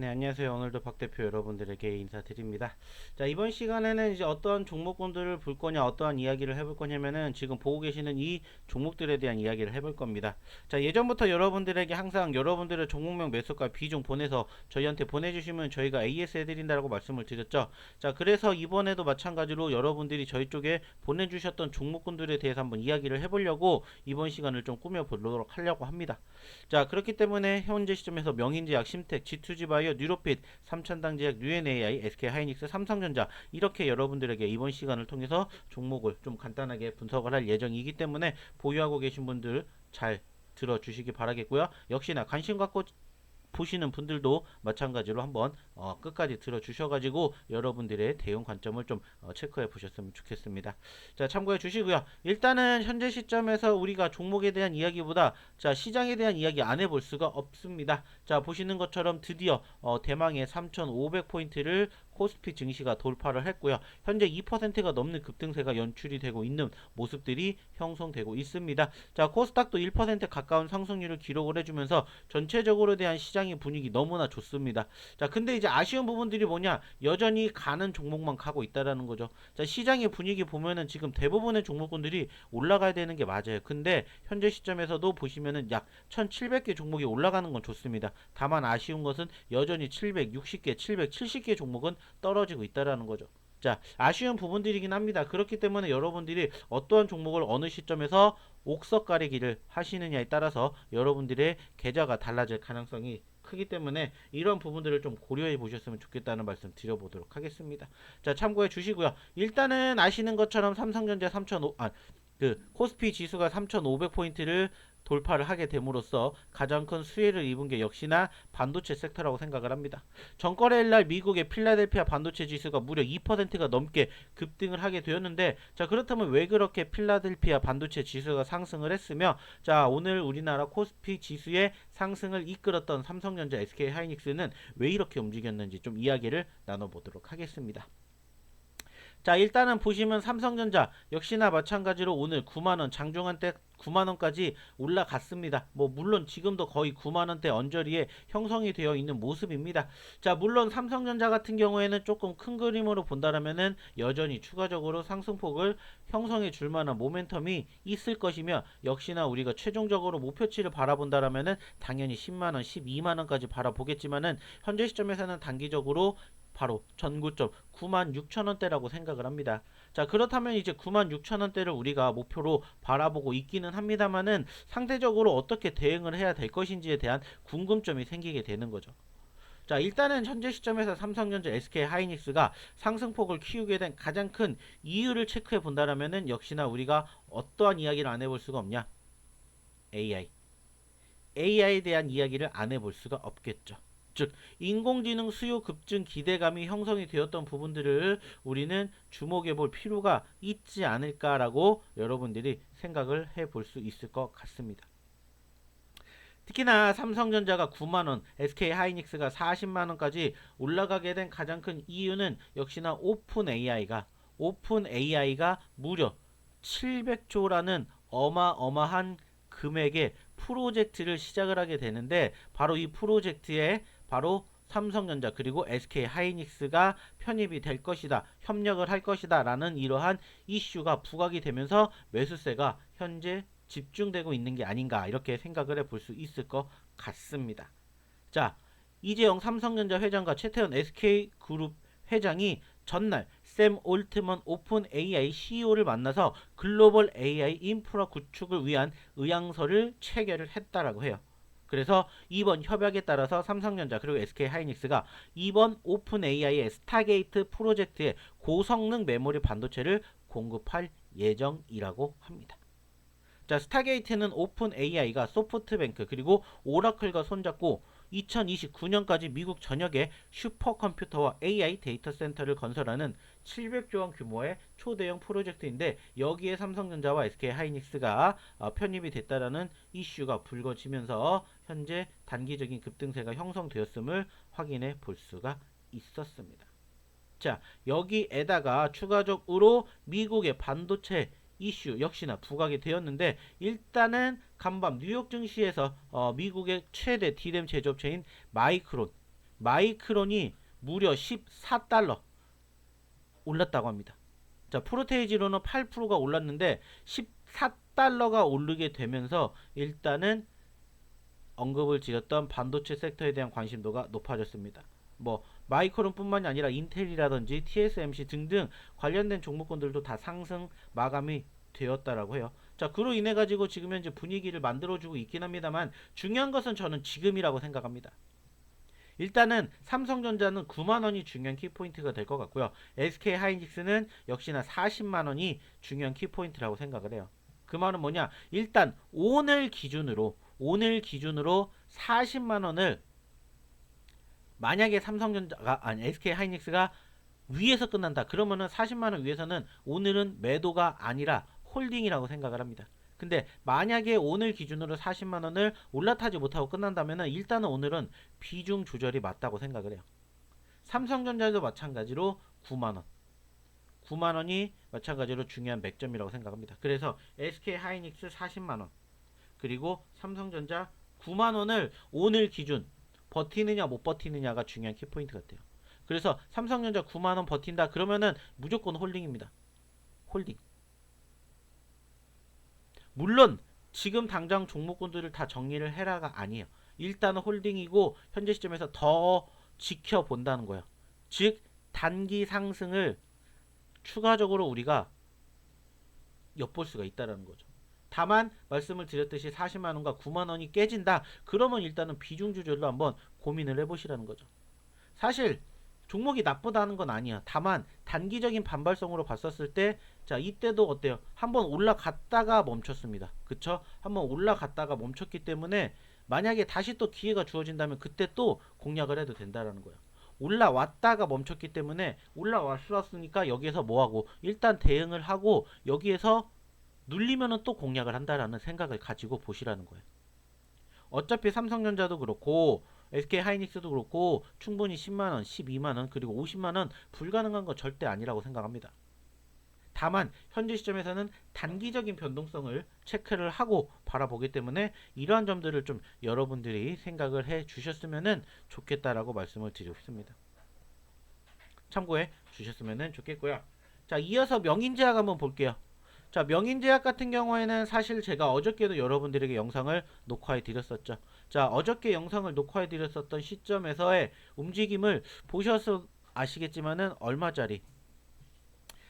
네, 안녕하세요. 오늘도 박 대표 여러분들에게 인사드립니다. 자, 이번 시간에는 이제 어떠한 종목군들을 볼 거냐, 어떠한 이야기를 해볼 거냐면은 지금 보고 계시는 이 종목들에 대한 이야기를 해볼 겁니다. 자, 예전부터 여러분들에게 항상 여러분들의 종목명 매수가 비중 보내서 저희한테 보내주시면 저희가 AS 해드린다고 말씀을 드렸죠. 자, 그래서 이번에도 마찬가지로 여러분들이 저희 쪽에 보내주셨던 종목군들에 대해서 한번 이야기를 해보려고 이번 시간을 좀 꾸며보도록 하려고 합니다. 자, 그렇기 때문에 현재 시점에서 명인제약, 심택, G2G바이오, 뉴로핏, 삼천당제약, UNAI, SK하이닉스, 삼성전자 이렇게 여러분들에게 이번 시간을 통해서 종목을 좀 간단하게 분석을 할 예정이기 때문에 보유하고 계신 분들 잘 들어주시기 바라겠고요. 역시나 관심 갖고 보시는 분들도 마찬가지로 한번 어, 끝까지 들어주셔가지고 여러분들의 대응 관점을 좀 어, 체크해 보셨으면 좋겠습니다. 자 참고해 주시고요. 일단은 현재 시점에서 우리가 종목에 대한 이야기보다 자 시장에 대한 이야기 안 해볼 수가 없습니다. 자 보시는 것처럼 드디어 어, 대망의 3,500포인트를 코스피 증시가 돌파를 했고요. 현재 2%가 넘는 급등세가 연출이 되고 있는 모습들이 형성되고 있습니다. 자, 코스닥도 1% 가까운 상승률을 기록을 해주면서 전체적으로 대한 시장의 분위기 너무나 좋습니다. 자, 근데 이제 아쉬운 부분들이 뭐냐? 여전히 가는 종목만 가고 있다라는 거죠. 자, 시장의 분위기 보면은 지금 대부분의 종목군들이 올라가야 되는 게 맞아요. 근데 현재 시점에서도 보시면은 약 1,700개 종목이 올라가는 건 좋습니다. 다만 아쉬운 것은 여전히 760개, 770개 종목은 떨어지고 있다라는 거죠. 자, 아쉬운 부분들이긴 합니다. 그렇기 때문에 여러분들이 어떠한 종목을 어느 시점에서 옥석 가리기를 하시느냐에 따라서 여러분들의 계좌가 달라질 가능성이 크기 때문에 이런 부분들을 좀 고려해 보셨으면 좋겠다는 말씀 드려보도록 하겠습니다. 자, 참고해 주시고요. 일단은 아시는 것처럼 삼성전자 3,500, 아, 그 코스피 지수가 3,500포인트를 돌파를 하게 됨으로써 가장 큰 수혜를 입은 게 역시나 반도체 섹터라고 생각을 합니다. 전거래일 날 미국의 필라델피아 반도체 지수가 무려 2%가 넘게 급등을 하게 되었는데 자 그렇다면 왜 그렇게 필라델피아 반도체 지수가 상승을 했으며 자 오늘 우리나라 코스피 지수의 상승을 이끌었던 삼성전자, SK하이닉스는 왜 이렇게 움직였는지 좀 이야기를 나눠보도록 하겠습니다. 자 일단은 보시면 삼성전자 역시나 마찬가지로 오늘 9만원 장중한 때 9만원까지 올라갔습니다. 뭐 물론 지금도 거의 9만원대 언저리에 형성이 되어 있는 모습입니다. 자 물론 삼성전자 같은 경우에는 조금 큰 그림으로 본다면은 여전히 추가적으로 상승폭을 형성해 줄 만한 모멘텀이 있을 것이며 역시나 우리가 최종적으로 목표치를 바라본다면은 당연히 10만원 12만원까지 바라보겠지만은 현재 시점에서는 단기적으로 바로 전고점 96,000원대라고 생각을 합니다. 자, 그렇다면 이제 96,000원대를 우리가 목표로 바라보고 있기는 합니다만은 상대적으로 어떻게 대응을 해야 될 것인지에 대한 궁금점이 생기게 되는 거죠. 자, 일단은 현재 시점에서 삼성전자, SK 하이닉스가 상승폭을 키우게 된 가장 큰 이유를 체크해 본다면은 역시나 우리가 어떠한 이야기를 안 해볼 수가 없냐? AI. AI에 대한 이야기를 안 해볼 수가 없겠죠. 즉 인공지능 수요 급증 기대감이 형성이 되었던 부분들을 우리는 주목해 볼 필요가 있지 않을까라고 여러분들이 생각을 해 볼 수 있을 것 같습니다. 특히나 삼성전자가 9만원, SK 하이닉스가 40만원까지 올라가게 된 가장 큰 이유는 역시나 오픈 AI가 오픈 AI가 무려 700조라는 어마어마한 금액의 프로젝트를 시작을 하게 되는데 바로 이 프로젝트에 바로 삼성전자 그리고 SK 하이닉스가 편입이 될 것이다. 협력을 할 것이다. 라는 이러한 이슈가 부각이 되면서 매수세가 현재 집중되고 있는 게 아닌가 이렇게 생각을 해 볼 수 있을 것 같습니다. 자, 이재용 삼성전자 회장과 최태원 SK그룹 회장이 전날 샘 올트먼 오픈 AI CEO를 만나서 글로벌 AI 인프라 구축을 위한 의향서를 체결을 했다라고 해요. 그래서 이번 협약에 따라서 삼성전자 그리고 SK 하이닉스가 이번 오픈 AI의 스타게이트 프로젝트에 고성능 메모리 반도체를 공급할 예정이라고 합니다. 자, 스타게이트는 오픈 AI가 소프트뱅크 그리고 오라클과 손잡고 2029년까지 미국 전역에 슈퍼컴퓨터와 AI 데이터 센터를 건설하는 700조 원 규모의 초대형 프로젝트인데 여기에 삼성전자와 SK 하이닉스가 어, 편입이 됐다라는 이슈가 불거지면서 현재 단기적인 급등세가 형성되었음을 확인해 볼 수가 있었습니다. 자, 여기에다가 추가적으로 미국의 반도체 이슈 역시나 부각이 되었는데 일단은 간밤 뉴욕 증시에서 어, 미국의 최대 디램 제조업체인 마이크론 마이크론이 무려 14달러 올랐다고 합니다. 자, 프로테이지로는 8%가 올랐는데 14달러가 오르게 되면서 일단은 언급을 드렸던 반도체 섹터에 대한 관심도가 높아졌습니다. 뭐 마이크론뿐만이 아니라 인텔이라든지 TSMC 등등 관련된 종목군들도 다 상승 마감이 되었다라고 해요. 자, 그로 인해 가지고 지금 현재 분위기를 만들어주고 있긴 합니다만 중요한 것은 저는 지금이라고 생각합니다. 일단은 삼성전자는 9만 원이 중요한 키포인트가 될 것 같고요. SK 하이닉스는 역시나 40만 원이 중요한 키포인트라고 생각을 해요. 그 말은 뭐냐? 일단 오늘 기준으로 오늘 기준으로 40만 원을 만약에 삼성전자가 아니 SK 하이닉스가 위에서 끝난다. 그러면은 40만 원 위에서는 오늘은 매도가 아니라 홀딩이라고 생각을 합니다. 근데 만약에 오늘 기준으로 40만 원을 올라타지 못하고 끝난다면은 일단은 오늘은 비중 조절이 맞다고 생각을 해요. 삼성전자도 마찬가지로 9만 원. 9만 원이 마찬가지로 중요한 맥점이라고 생각합니다. 그래서 SK 하이닉스 40만 원. 그리고 삼성전자 9만 원을 오늘 기준 버티느냐 못 버티느냐가 중요한 키포인트 같아요. 그래서 삼성전자 9만 원 버틴다 그러면은 무조건 홀딩입니다. 홀딩. 물론 지금 당장 종목군들을 다 정리를 해라가 아니에요. 일단은 홀딩이고 현재 시점에서 더 지켜본다는 거예요. 즉 단기 상승을 추가적으로 우리가 엿볼 수가 있다라는 거죠. 다만 말씀을 드렸듯이 40만 원과 9만 원이 깨진다. 그러면 일단은 비중 조절로 한번 고민을 해보시라는 거죠. 사실 종목이 나쁘다는 건 아니야. 다만 단기적인 반발성으로 봤었을 때, 자 이때도 어때요? 한번 올라갔다가 멈췄습니다. 그쵸? 한번 올라갔다가 멈췄기 때문에 만약에 다시 또 기회가 주어진다면 그때 또 공략을 해도 된다라는 거예요. 올라왔다가 멈췄기 때문에 올라왔으니까 여기에서 뭐하고 일단 대응을 하고 여기에서 눌리면은 또 공략을 한다라는 생각을 가지고 보시라는 거예요. 어차피 삼성전자도 그렇고 SK 하이닉스도 그렇고 충분히 10만 원, 12만 원, 그리고 50만 원 불가능한 건 절대 아니라고 생각합니다. 다만 현재 시점에서는 단기적인 변동성을 체크를 하고 바라보기 때문에 이러한 점들을 좀 여러분들이 생각을 해 주셨으면 좋겠다라고 말씀을 드리겠습니다. 참고해 주셨으면 좋겠고요. 자, 이어서 명인제약 한번 볼게요. 자, 명인제약 같은 경우에는 사실 제가 어저께도 여러분들에게 영상을 녹화해 드렸었죠. 자, 어저께 영상을 녹화해 드렸었던 시점에서의 움직임을 보셔서 아시겠지만은 얼마짜리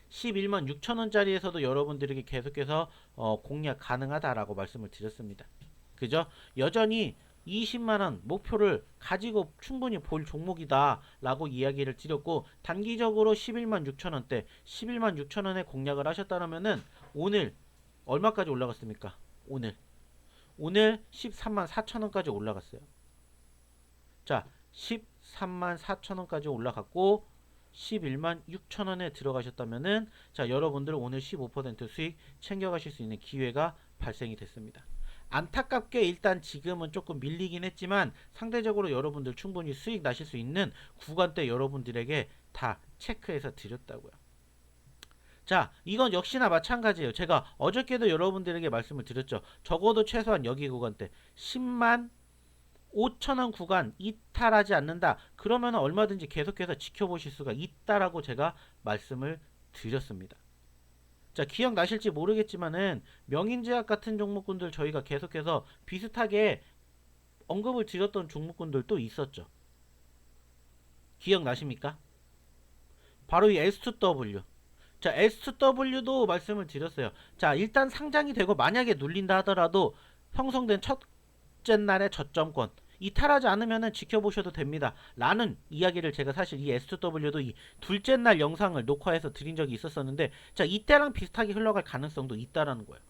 11만 6천 원짜리에서도 여러분들에게 계속해서 어, 공략 가능하다라고 말씀을 드렸습니다. 그죠? 여전히 20만원 목표를 가지고 충분히 볼 종목이다 라고 이야기를 드렸고 단기적으로 11만 6천원대 11만 6천원에 공략을 하셨다면은 오늘 얼마까지 올라갔습니까? 오늘 오늘 13만 4천원까지 올라갔어요. 자 13만 4천원까지 올라갔고 11만 6천원에 들어가셨다면은 자 여러분들 오늘 15% 수익 챙겨가실 수 있는 기회가 발생이 됐습니다. 안타깝게 일단 지금은 조금 밀리긴 했지만 상대적으로 여러분들 충분히 수익 나실 수 있는 구간대 여러분들에게 다 체크해서 드렸다고요. 자, 이건 역시나 마찬가지예요. 제가 어저께도 여러분들에게 말씀을 드렸죠. 적어도 최소한 여기 구간대 10만 5천원 구간 이탈하지 않는다. 그러면 얼마든지 계속해서 지켜보실 수가 있다라고 제가 말씀을 드렸습니다. 자, 기억나실지 모르겠지만은 명인제약 같은 종목군들 저희가 계속해서 비슷하게 언급을 드렸던 종목군들도 있었죠. 기억나십니까? 바로 이 S2W. 자, S2W도 말씀을 드렸어요. 자, 일단 상장이 되고 만약에 눌린다 하더라도 형성된 첫째 날의 저점권 이탈하지 않으면 지켜보셔도 됩니다. 라는 이야기를 제가 사실 이 S2W도 이 둘째 날 영상을 녹화해서 드린 적이 있었었는데 자 이때랑 비슷하게 흘러갈 가능성도 있다라는 거예요.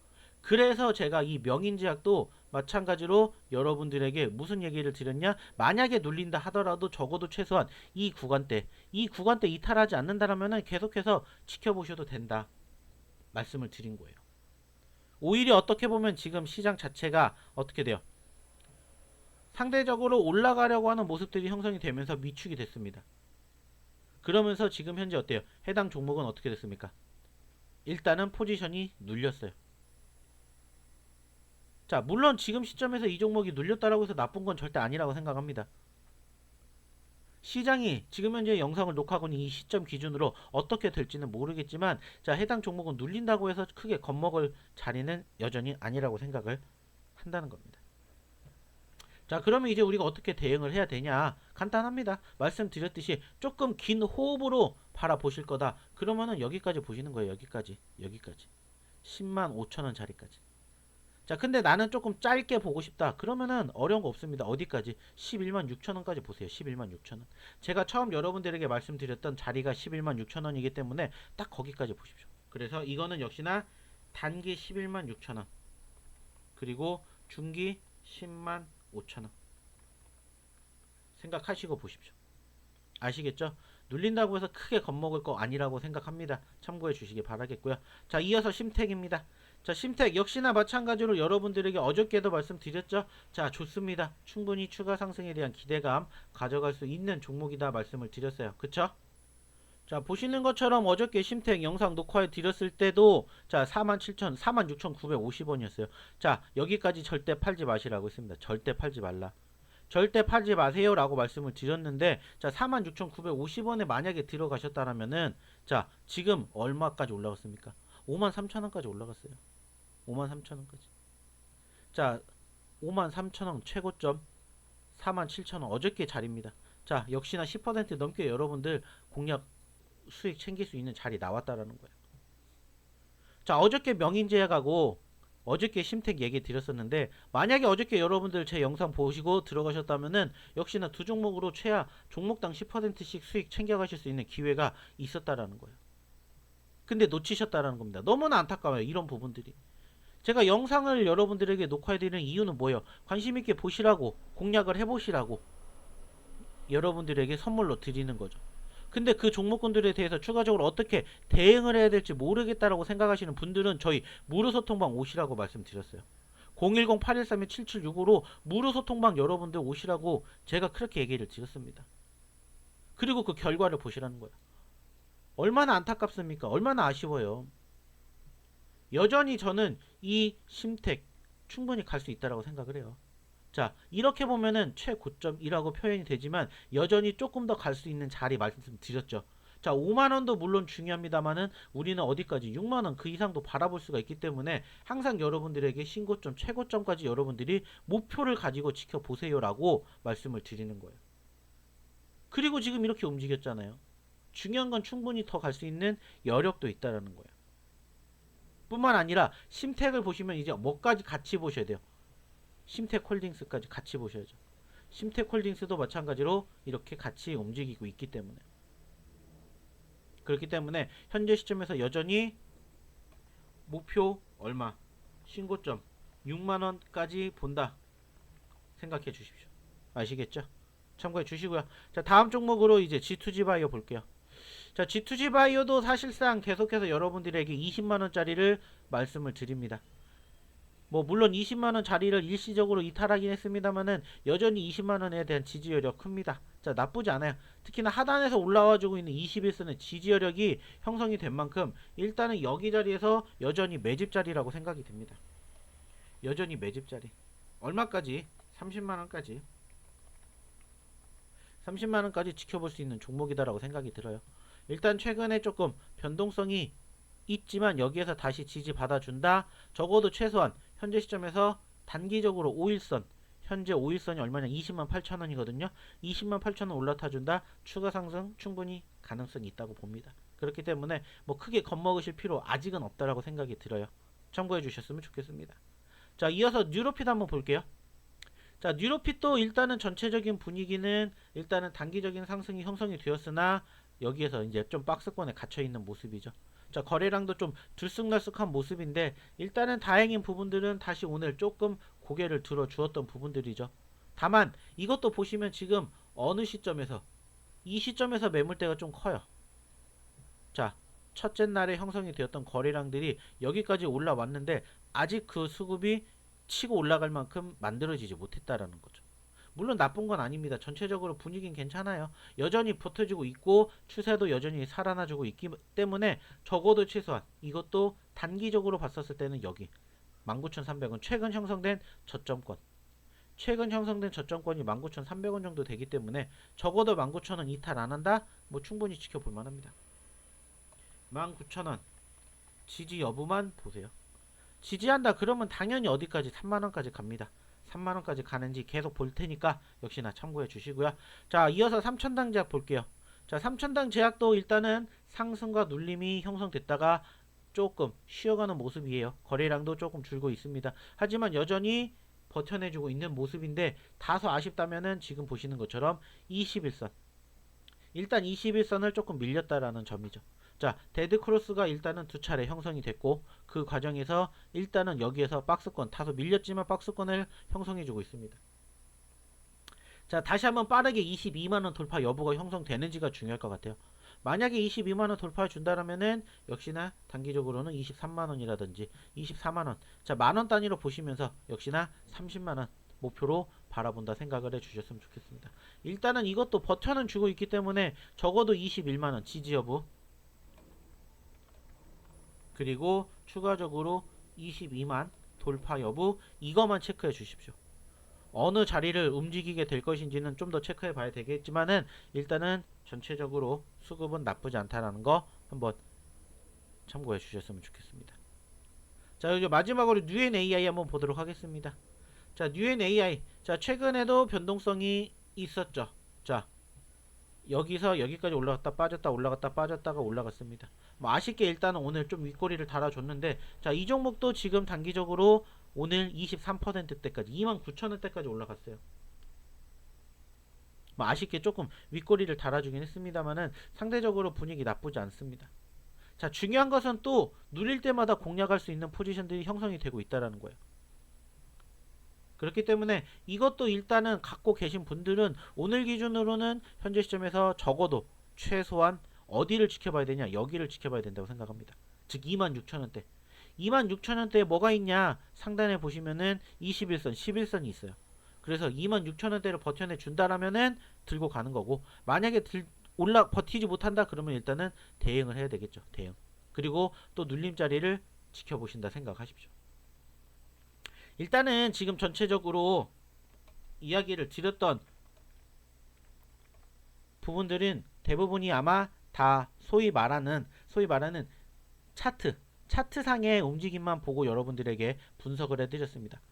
그래서 제가 이 명인제약도 마찬가지로 여러분들에게 무슨 얘기를 드렸냐 만약에 눌린다 하더라도 적어도 최소한 이 구간대 이 구간대 이탈하지 않는다라면 계속해서 지켜보셔도 된다 말씀을 드린 거예요. 오히려 어떻게 보면 지금 시장 자체가 어떻게 돼요? 상대적으로 올라가려고 하는 모습들이 형성이 되면서 위축이 됐습니다. 그러면서 지금 현재 어때요? 해당 종목은 어떻게 됐습니까? 일단은 포지션이 눌렸어요. 자, 물론 지금 시점에서 이 종목이 눌렸다라고 해서 나쁜 건 절대 아니라고 생각합니다. 시장이 지금 현재 영상을 녹화하고 있는 이 시점 기준으로 어떻게 될지는 모르겠지만 자 해당 종목은 눌린다고 해서 크게 겁먹을 자리는 여전히 아니라고 생각을 한다는 겁니다. 자 그러면 이제 우리가 어떻게 대응을 해야 되냐 간단합니다. 말씀드렸듯이 조금 긴 호흡으로 바라보실 거다. 그러면은 여기까지 보시는 거예요. 여기까지 여기까지 10만 5천 원 자리까지. 자, 근데 나는 조금 짧게 보고 싶다. 그러면은 어려운 거 없습니다. 어디까지? 11만 6천 원까지 보세요. 11만 6천 원. 제가 처음 여러분들에게 말씀드렸던 자리가 11만 6천 원이기 때문에 딱 거기까지 보십시오. 그래서 이거는 역시나 단기 11만 6천 원. 그리고 중기 10만 5천 원. 생각하시고 보십시오. 아시겠죠? 눌린다고 해서 크게 겁먹을 거 아니라고 생각합니다. 참고해 주시기 바라겠고요. 자, 이어서 심택입니다. 자, 심택 역시나 마찬가지로 여러분들에게 어저께도 말씀드렸죠. 자, 좋습니다. 충분히 추가 상승에 대한 기대감 가져갈 수 있는 종목이다 말씀을 드렸어요. 그쵸? 자, 보시는 것처럼 어저께 심택 영상 녹화해 드렸을 때도 자, 47,000, 46,950원이었어요. 자, 여기까지 절대 팔지 마시라고 했습니다. 절대 팔지 말라. 절대 팔지 마세요 라고 말씀을 드렸는데 자 46,950원에 만약에 들어가셨다라면은 자 지금 얼마까지 올라갔습니까? 53,000원까지 올라갔어요. 53,000원까지. 자 53,000원 최고점 47,000원 어저께 자리입니다. 자 역시나 10% 넘게 여러분들 공략 수익 챙길 수 있는 자리 나왔다라는 거예요. 자 어저께 명인제약하고 어저께 심택 얘기 드렸었는데 만약에 어저께 여러분들 제 영상 보시고 들어가셨다면은 역시나 두 종목으로 최하 종목당 10%씩 수익 챙겨가실 수 있는 기회가 있었다라는 거예요. 근데 놓치셨다라는 겁니다. 너무나 안타까워요. 이런 부분들이. 제가 영상을 여러분들에게 녹화해드리는 이유는 뭐예요? 관심 있게 보시라고 공략을 해보시라고 여러분들에게 선물로 드리는 거죠. 근데 그 종목군들에 대해서 추가적으로 어떻게 대응을 해야 될지 모르겠다라고 생각하시는 분들은 저희 무료소통방 오시라고 말씀드렸어요. 010-813-7765로 무료소통방 여러분들 오시라고 제가 그렇게 얘기를 드렸습니다. 그리고 그 결과를 보시라는 거예요. 얼마나 안타깝습니까? 얼마나 아쉬워요. 여전히 저는 이 심택 충분히 갈 수 있다라고 생각을 해요. 자, 이렇게 보면은 최고점이라고 표현이 되지만 여전히 조금 더 갈 수 있는 자리 말씀드렸죠. 자, 5만 원도 물론 중요합니다만은 우리는 어디까지 6만 원 그 이상도 바라볼 수가 있기 때문에 항상 여러분들에게 신고점, 최고점까지 여러분들이 목표를 가지고 지켜보세요라고 말씀을 드리는 거예요. 그리고 지금 이렇게 움직였잖아요. 중요한 건 충분히 더 갈 수 있는 여력도 있다라는 거예요. 뿐만 아니라 심택을 보시면 이제 뭐까지 같이 보셔야 돼요. 심택 홀딩스까지 같이 보셔야죠. 심택 홀딩스도 마찬가지로 이렇게 같이 움직이고 있기 때문에 그렇기 때문에 현재 시점에서 여전히 목표 얼마 신고점 6만원까지 본다 생각해 주십시오. 아시겠죠? 참고해 주시고요. 자 다음 종목으로 이제 G2G 바이오 볼게요. 자 G2G 바이오도 사실상 계속해서 여러분들에게 20만원짜리를 말씀을 드립니다. 뭐 물론 20만 원 자리를 일시적으로 이탈하긴 했습니다만은 여전히 20만 원에 대한 지지여력 큽니다. 자 나쁘지 않아요. 특히나 하단에서 올라와주고 있는 21선의 지지여력이 형성이 된 만큼 일단은 여기 자리에서 여전히 매집 자리라고 생각이 됩니다. 여전히 매집 자리. 얼마까지? 30만 원까지. 30만 원까지 지켜볼 수 있는 종목이다라고 생각이 들어요. 일단 최근에 조금 변동성이 있지만 여기에서 다시 지지 받아준다. 적어도 최소한 현재 시점에서 단기적으로 5일선 현재 5일선이 얼마냐? 20만 8천 원이거든요. 20만 8천 원 올라타준다. 추가 상승 충분히 가능성이 있다고 봅니다. 그렇기 때문에 뭐 크게 겁먹으실 필요 아직은 없다라고 생각이 들어요. 참고해 주셨으면 좋겠습니다. 자 이어서 뉴로핏 한번 볼게요. 자 뉴로핏도 일단은 전체적인 분위기는 일단은 단기적인 상승이 형성이 되었으나 여기에서 이제 좀 박스권에 갇혀 있는 모습이죠 자 거래량도 좀 들쑥날쑥한 모습인데 일단은 다행인 부분들은 다시 오늘 조금 고개를 들어 주었던 부분들이죠. 다만 이것도 보시면 지금 어느 시점에서 이 시점에서 매물대가 좀 커요. 자 첫째 날에 형성이 되었던 거래량들이 여기까지 올라왔는데 아직 그 수급이 치고 올라갈 만큼 만들어지지 못했다라는 거죠. 물론 나쁜 건 아닙니다. 전체적으로 분위기는 괜찮아요. 여전히 버텨주고 있고 추세도 여전히 살아나주고 있기 때문에 적어도 최소한 이것도 단기적으로 봤었을 때는 여기 19,300원 최근 형성된 저점권 최근 형성된 저점권이 19,300원 정도 되기 때문에 적어도 19,000원 이탈 안 한다? 뭐 충분히 지켜볼 만합니다. 19,000원 지지 여부만 보세요. 지지한다 그러면 당연히 어디까지 3만원까지 갑니다. 3만원까지 가는지 계속 볼 테니까 역시나 참고해 주시고요. 자 이어서 3천당 제약 볼게요. 자 3천당 제약도 일단은 상승과 눌림이 형성됐다가 조금 쉬어가는 모습이에요. 거래량도 조금 줄고 있습니다. 하지만 여전히 버텨내주고 있는 모습인데 다소 아쉽다면은 지금 보시는 것처럼 21선 일단 21선을 조금 밀렸다라는 점이죠. 자 데드 크로스가 일단은 두 차례 형성이 됐고 그 과정에서 일단은 여기에서 박스권 다소 밀렸지만 박스권을 형성해 주고 있습니다. 자 다시 한번 빠르게 22만 원 돌파 여부가 형성되는지가 중요할 것 같아요. 만약에 22만원 돌파해 준다라면은 역시나 단기적으로는 23만원이라든지 24만원 자 만원 단위로 보시면서 역시나 30만원 목표로 바라본다 생각을 해 주셨으면 좋겠습니다. 일단은 이것도 버텨는 주고 있기 때문에 적어도 21만원 지지 여부 그리고 추가적으로 22만 돌파 여부 이것만 체크해 주십시오. 어느 자리를 움직이게 될 것인지는 좀 더 체크해 봐야 되겠지만은 일단은 전체적으로 수급은 나쁘지 않다라는 거 한번 참고해 주셨으면 좋겠습니다. 자, 이제 마지막으로 뉴엔 AI 한번 보도록 하겠습니다. 자, 뉴엔 AI. 자, 최근에도 변동성이 있었죠. 자, 여기서 여기까지 올라갔다 빠졌다 올라갔다 빠졌다가 올라갔습니다. 뭐 아쉽게 일단은 오늘 좀 윗꼬리를 달아줬는데 자, 이 종목도 지금 단기적으로 오늘 23%대까지 29,000원대까지 올라갔어요. 뭐 아쉽게 조금 윗꼬리를 달아주긴 했습니다만은 상대적으로 분위기 나쁘지 않습니다. 자 중요한 것은 또 누릴 때마다 공략할 수 있는 포지션들이 형성이 되고 있다라는 거예요. 그렇기 때문에 이것도 일단은 갖고 계신 분들은 오늘 기준으로는 현재 시점에서 적어도 최소한 어디를 지켜봐야 되냐 여기를 지켜봐야 된다고 생각합니다. 즉 26,000원대 26,000원대에 뭐가 있냐 상단에 보시면은 21선 11선이 있어요. 그래서 26,000원대를 버텨내 준다라면은 들고 가는 거고 만약에 들, 올라 버티지 못한다 그러면 일단은 대응을 해야 되겠죠. 대응. 그리고 또 눌림자리를 지켜보신다 생각하십시오. 일단은 지금 전체적으로 이야기를 드렸던 부분들은 대부분이 아마 다 소위 말하는 소위 말하는 차트 차트상의 움직임만 보고 여러분들에게 분석을 해드렸습니다.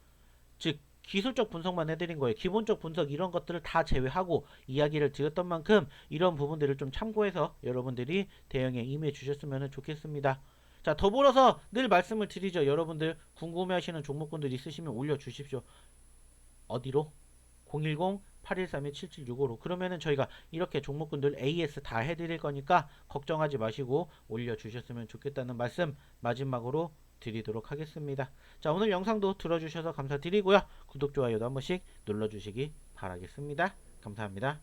즉 기술적 분석만 해드린 거예요. 기본적 분석 이런 것들을 다 제외하고 이야기를 드렸던 만큼 이런 부분들을 좀 참고해서 여러분들이 대응에 임해 주셨으면 좋겠습니다. 자 더불어서 늘 말씀을 드리죠. 여러분들 궁금해하시는 종목군들 있으시면 올려주십시오. 어디로? 010 8131-7765로 그러면은 저희가 이렇게 종목군들 AS 다 해드릴 거니까 걱정하지 마시고 올려주셨으면 좋겠다는 말씀 마지막으로 드리도록 하겠습니다. 자 오늘 영상도 들어주셔서 감사드리고요. 구독, 좋아요도 한 번씩 눌러주시기 바라겠습니다. 감사합니다.